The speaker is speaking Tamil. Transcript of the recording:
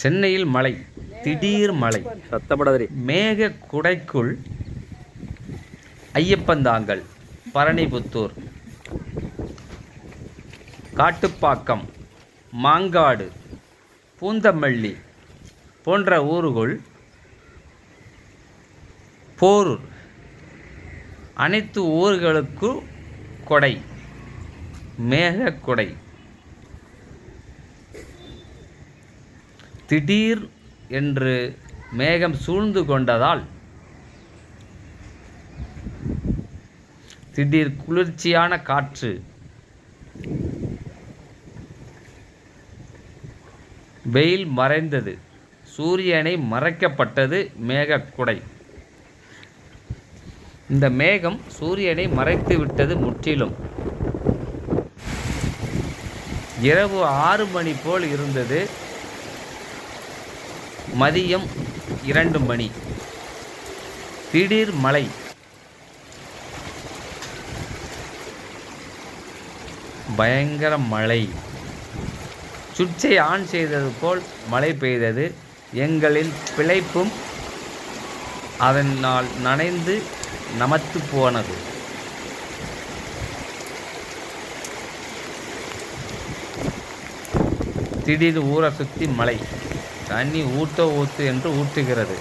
சென்னையில் மழை திடீர் மழை. சத்தப்படாதே மேக குடைக்குள் ஐயப்பந்தாங்கல் பரணிபுத்தூர். காட்டுப்பாக்கம் மாங்காடு பூந்தமல்லி போன்ற ஊருக்குள் போரூர். அனைத்து ஊர்களுக்கு கொடை மேக திடீர் என்று மேகம் சூழ்ந்து கொண்டதால் திடீர் குளிர்ச்சியான காற்று வெயில் மறைந்தது. சூரியனை மறைக்கப்பட்டது மேகக்குடை. இந்த மேகம் சூரியனை மறைத்து விட்டது முற்றிலும். இரவு ஆறு மணி போல் இருந்தது. மதியம் இரண்டு மணி. திடீர் மழை. பயங்கர மழை. சுவிட்சை ஆன் செய்தது போல் மழை பெய்தது. எங்களின் பிழைப்பும் அதனால் நனைந்து நமத்து போனது. திடீர் ஊரை சுற்றி மழை. தண்ணி ஊட்ட ஊத்து என்று ஊற்றுகிறது